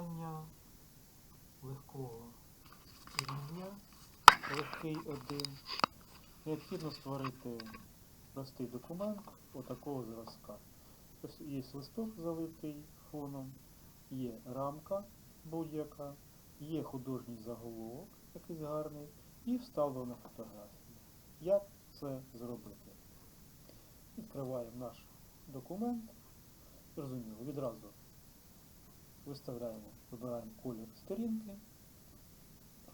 завдання легкого рівня, легкий один. Необхідно створити простий документ отакого зразка. Є листок залитий фоном, є рамка будь-яка, є художній заголовок, якийсь гарний, і вставлена фотографія. Як це зробити? Відкриваємо наш документ. Зрозуміло, відразу виставляємо, вибираємо колір сторінки.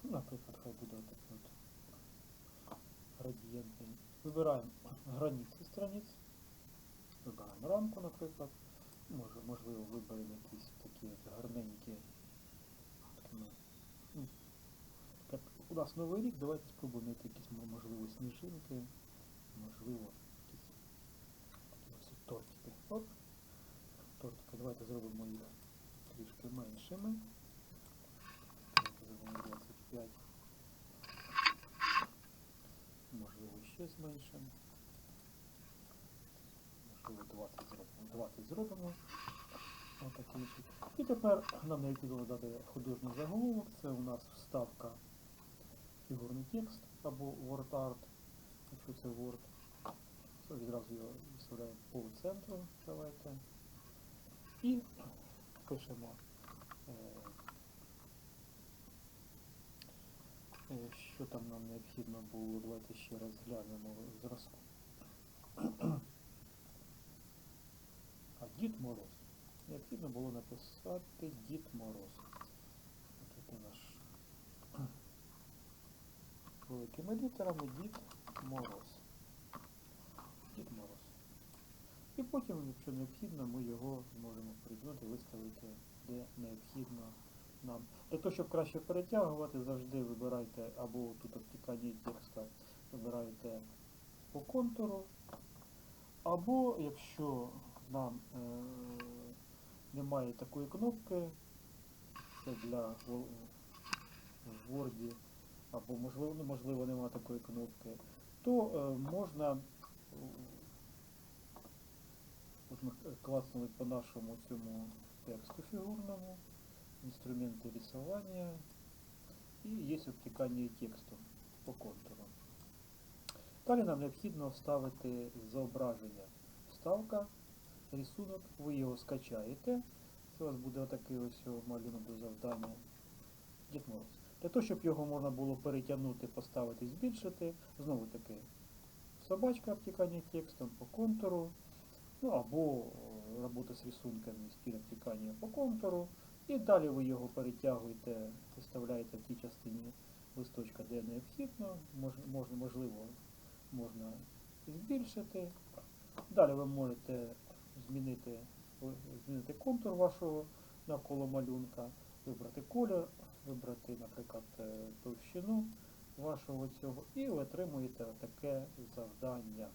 Ну, Наприклад, хай буде отакий от градієнтний. Вибираємо границі страниць. Вибираємо рамку, наприклад. Може, можливо, виберемо якісь такі от гарненькі. ну, ну, у нас новий рік, давайте спробуємо якісь мо- можливо сніжинки, можливо, якісь такі от тортики. Оп. Тортики. Давайте зробимо їх трішки меншими. Давайте 25. Можливо, ще зменшимо. Можливо, 20 зробимо. 20 зробимо. І тепер нам необхідно дати художній заголовок. Це у нас вставка фігурний текст або word art, якщо це Word. Все, відразу його виставляємо по центру. Давайте. І пишемо. е, е, Що там нам необхідно було, давайте ще раз глянемо зразку. А Дід Мороз. Необхідно було написати Дід Мороз. От це наш великими літерами Дід Мороз. Дід Мороз. І потім, якщо необхідно, ми його зможемо придумати, виставити, де необхідно нам. Для того, щоб краще перетягувати, завжди вибирайте або тут обтікання текста, вибирайте по контуру, або якщо нам е, немає такої кнопки, це для Word, або можливо, ну, можливо немає такої кнопки, то е, можна е, От ми клацнули по нашому цьому тексту фігурному, інструменти рисування і є обтікання тексту по контуру. Далі нам необхідно вставити зображення. Вставка, рисунок, ви його скачаєте. Це у вас буде отакий ось малюнок до завдання. Дід Мороз. Для того, щоб його можна було перетягнути, поставити, збільшити, знову таки собачка обтікання текстом по контуру, ну або е, робота з рисунками, стиль обтікання по контуру. І далі ви його перетягуєте, виставляєте в тій частині листочка, де необхідно, мож, можна, можливо, можна збільшити. Далі ви можете змінити, змінити контур вашого навколо малюнка, вибрати колір, вибрати, наприклад, е, товщину вашого цього, і ви отримуєте таке завдання.